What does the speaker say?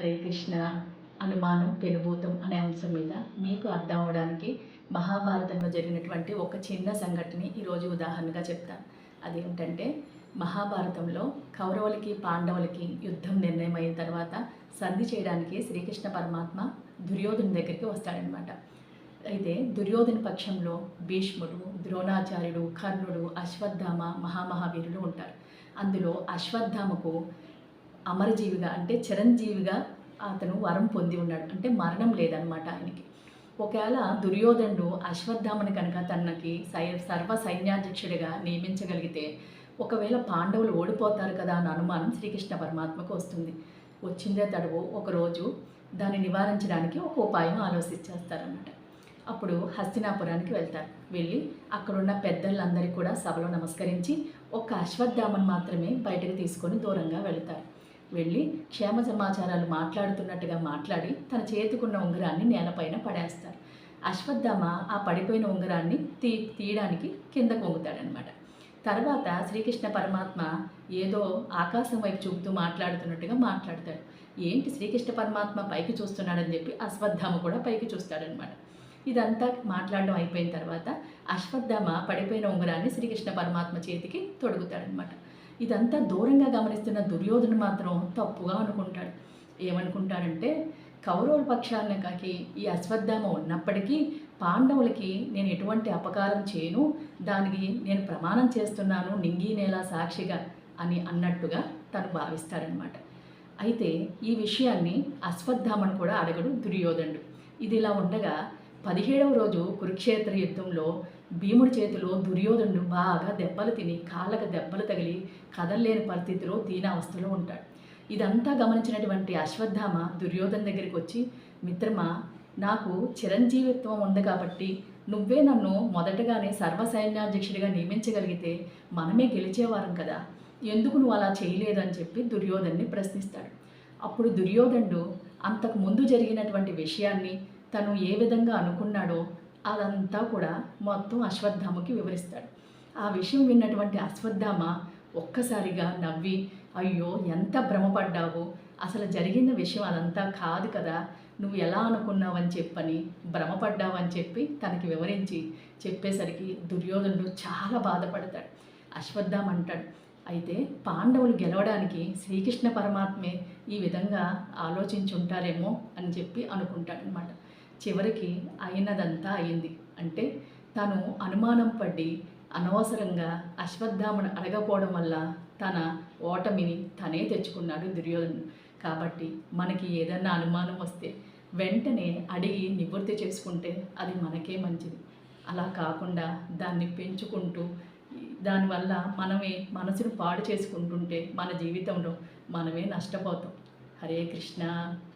హరే కృష్ణ అనుమానం పెనుభూతం అనే అంశం మీద మీకు అర్థం అవడానికి మహాభారతంలో జరిగినటువంటి ఒక చిన్న సంఘటనని ఈరోజు ఉదాహరణగా చెప్తాను అదేంటంటే మహాభారతంలో కౌరవులకి పాండవులకి యుద్ధం నిర్ణయం అయిన తర్వాత సంధి చేయడానికి శ్రీకృష్ణ పరమాత్మ దుర్యోధను దగ్గరికి వస్తాడనమాట. అయితే దుర్యోధన పక్షంలో భీష్ముడు ద్రోణాచార్యుడు కర్ణుడు అశ్వత్థామ మహామహావీరులు ఉంటారు. అందులో అశ్వత్థామకు అమరజీవిగా అంటే చిరంజీవిగా అతను వరం పొంది ఉన్నాడు. అంటే మరణం లేదనమాట ఆయనకి. ఒకవేళ దుర్యోధనుడు అశ్వత్థామని కనుక తనకి సై సర్వ సైన్యాధ్యక్షుడిగా నియమించగలిగితే ఒకవేళ పాండవులు ఓడిపోతారు కదా అన్న అనుమానం శ్రీకృష్ణ పరమాత్మకు వస్తుంది. వచ్చిందే తడువు ఒకరోజు దాన్ని నివారించడానికి ఒక ఉపాయం ఆలోచించేస్తారన్నమాట అప్పుడు హస్తినాపురానికి వెళ్తారు. వెళ్ళి అక్కడున్న పెద్దలందరికీ కూడా సభలో నమస్కరించి ఒక అశ్వత్థామను మాత్రమే బయటకు తీసుకొని దూరంగా వెళతారు. వెళ్ళి క్షేమ సమాచారాలు మాట్లాడుతున్నట్టుగా మాట్లాడి తన చేతికున్న ఉంగరాన్ని నేలపైన పడేస్తారు. అశ్వత్థామ ఆ పడిపోయిన ఉంగరాన్ని తీ తీయడానికి కిందకు కొంగుతాడనమాట తర్వాత శ్రీకృష్ణ పరమాత్మ ఏదో ఆకాశం వైపు చూపుతూ మాట్లాడుతున్నట్టుగా మాట్లాడతాడు. ఏంటి శ్రీకృష్ణ పరమాత్మ పైకి చూస్తున్నాడని చెప్పి అశ్వత్థామ కూడా పైకి చూస్తాడనమాట ఇదంతా మాట్లాడడం అయిపోయిన తర్వాత అశ్వత్థామ పడిపోయిన ఉంగరాన్ని శ్రీకృష్ణ పరమాత్మ చేతికి తొడుగుతాడనమాట ఇదంతా దూరంగా గమనిస్తున్న దుర్యోధను మాత్రం తప్పుగా అనుకుంటాడు. ఏమనుకుంటాడంటే కౌరవుల పక్షాలను కాకి ఈ అశ్వత్థామ ఉన్నప్పటికీ పాండవులకి నేను ఎటువంటి అపకారం చేయను దానికి నేను ప్రమాణం చేస్తున్నాను నింగి నేల సాక్షిగా అని అన్నట్టుగా తను భావిస్తాడనమాట. అయితే ఈ విషయాన్ని అశ్వత్థామను కూడా అడగడు దుర్యోధనుడు. ఇది ఇలా ఉండగా పదిహేడవ రోజు కురుక్షేత్ర యుద్ధంలో భీముడి చేతిలో దుర్యోధనుడు బాగా దెబ్బలు తిని కాళ్ళకు దెబ్బలు తగిలి కదలలేని పరిస్థితిలో దీనావస్థలో ఉంటాడు. ఇదంతా గమనించినటువంటి అశ్వత్థామ దుర్యోధన దగ్గరికి వచ్చి మిత్రమా నాకు చిరంజీవిత్వం ఉంది కాబట్టి నువ్వే నన్ను మొదటగానే సర్వసైన్యాధ్యక్షుడిగా నియమించగలిగితే మనమే గెలిచేవారం కదా. ఎందుకు నువ్వు అలా చేయలేదని చెప్పి దుర్యోధన్ని ప్రశ్నిస్తాడు. అప్పుడు దుర్యోధనుడు అంతకు ముందు జరిగినటువంటి విషయాన్ని తను ఏ విధంగా అనుకున్నాడో అదంతా కూడా మొత్తం అశ్వత్థామకి వివరిస్తాడు. ఆ విషయం విన్నటువంటి అశ్వత్థామ ఒక్కసారిగా నవ్వి అయ్యో ఎంత భ్రమపడ్డావు? అసలు జరిగిన విషయం అదంతా కాదు కదా. నువ్వు ఎలా అనుకున్నావని చెప్పని భ్రమపడ్డావని చెప్పి తనకి వివరించి చెప్పేసరికి దుర్యోధనుడు చాలా బాధపడతాడు. అశ్వత్థామ అంటాడు అయితే పాండవులు గెలవడానికి శ్రీకృష్ణ పరమాత్మే ఈ విధంగా ఆలోచించుంటారేమో అని చెప్పి అనుకుంటాడనమాట చివరికి అయినదంతా అయింది. అంటే తను అనుమానం పడి అనవసరంగా అశ్వత్థామను అడగపోవడం వల్ల తన ఓటమిని తనే తెచ్చుకున్నాడు దుర్యోధనుడు కాబట్టి మనకి ఏదన్నా అనుమానం వస్తే వెంటనే అడిగి నివృత్తి చేసుకుంటే అది మనకే మంచిది. అలా కాకుండా దాన్ని పెంచుకుంటూ దానివల్ల మనమే మనసును పాడు చేసుకుంటుంటే మన జీవితంలో మనమే నష్టపోతాం. హరే కృష్ణ.